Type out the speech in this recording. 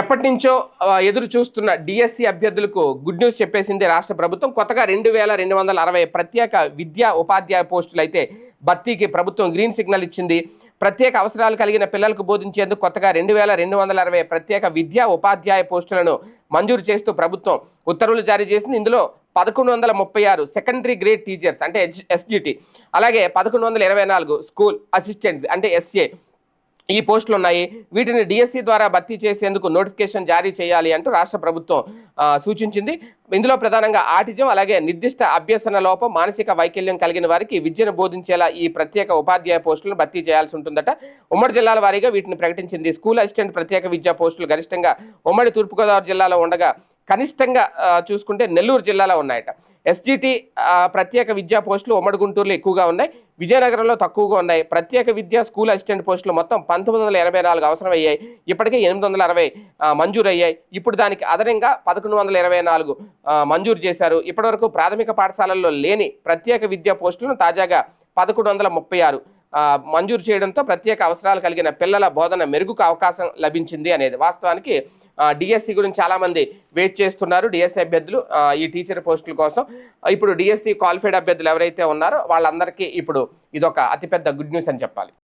ఎప్పటి నుంచో ఎదురు చూస్తున్న డిఎస్సి అభ్యర్థులకు గుడ్ న్యూస్ చెప్పేసింది రాష్ట్ర ప్రభుత్వం. కొత్తగా రెండు వేల రెండు వందల అరవై ప్రత్యేక విద్యా ఉపాధ్యాయ పోస్టులు అయితే భర్తీకి ప్రభుత్వం గ్రీన్ సిగ్నల్ ఇచ్చింది. ప్రత్యేక అవసరాలు కలిగిన పిల్లలకు బోధించేందుకు కొత్తగా రెండు వేల రెండు వందల అరవై ప్రత్యేక విద్యా ఉపాధ్యాయ పోస్టులను మంజూరు చేస్తూ ప్రభుత్వం ఉత్తర్వులు జారీ చేసింది. ఇందులో పదకొండు వందల ముప్పై ఆరు సెకండరీ గ్రేడ్ టీచర్స్ అంటే ఎస్జిటి అలాగే పదకొండు వందల ఇరవై నాలుగు స్కూల్ అసిస్టెంట్ అంటే ఎస్ఏ ఈ పోస్టులు ఉన్నాయి. వీటిని డిఎస్సి ద్వారా భర్తీ చేసేందుకు నోటిఫికేషన్ జారీ చేయాలి అంటూ రాష్ట్ర ప్రభుత్వం సూచించింది. ఇందులో ప్రధానంగా ఆటిజం అలాగే నిర్దిష్ట అభ్యసన లోపం మానసిక వైకల్యం కలిగిన వారికి విద్యను బోధించేలా ఈ ప్రత్యేక ఉపాధ్యాయ పోస్టులను భర్తీ చేయాల్సి ఉంటుందట. ఉమ్మడి జిల్లాల వారీగా వీటిని ప్రకటించింది. స్కూల్ అసిస్టెంట్ ప్రత్యేక విద్యా పోస్టులు గరిష్టంగా ఉమ్మడి తూర్పుగోదావరి జిల్లాలో ఉండగా కనిష్టంగా చూసుకుంటే నెల్లూరు జిల్లాలో ఉన్నాయట. ఎస్జిటి ప్రత్యేక విద్యా పోస్టులు ఉమ్మడి గుంటూరులో ఎక్కువగా ఉన్నాయి. విజయనగరంలో తక్కువగా ఉన్నాయి. ప్రత్యేక విద్యా స్కూల్ అసిస్టెంట్ పోస్టులు మొత్తం పంతొమ్మిది వందల ఎనభై నాలుగు అవసరమయ్యాయి. ఇప్పటికే ఎనిమిది వందల అరవై మంజూరయ్యాయి ఇప్పుడు దానికి అదనంగా పదకొండు వందల ఇరవై నాలుగు మంజూరు చేశారు. ఇప్పటివరకు ప్రాథమిక పాఠశాలల్లో లేని ప్రత్యేక విద్యా పోస్టులను తాజాగా పదకొండు వందల ముప్పై ఆరు మంజూరు చేయడంతో ప్రత్యేక అవసరాలు కలిగిన పిల్లల బోధన మెరుగుకు అవకాశం లభించింది అనేది వాస్తవానికి డిఎస్సి గురించి చాలా మంది వెయిట్ చేస్తున్నారు. డిఎస్సి అభ్యర్థులు ఈ టీచర్ పోస్టుల కోసం. ఇప్పుడు డిఎస్సి క్వాలిఫైడ్ అభ్యర్థులు ఎవరైతే ఉన్నారో వాళ్ళందరికీ ఇప్పుడు ఇదొక అతిపెద్ద గుడ్ న్యూస్ అని చెప్పాలి.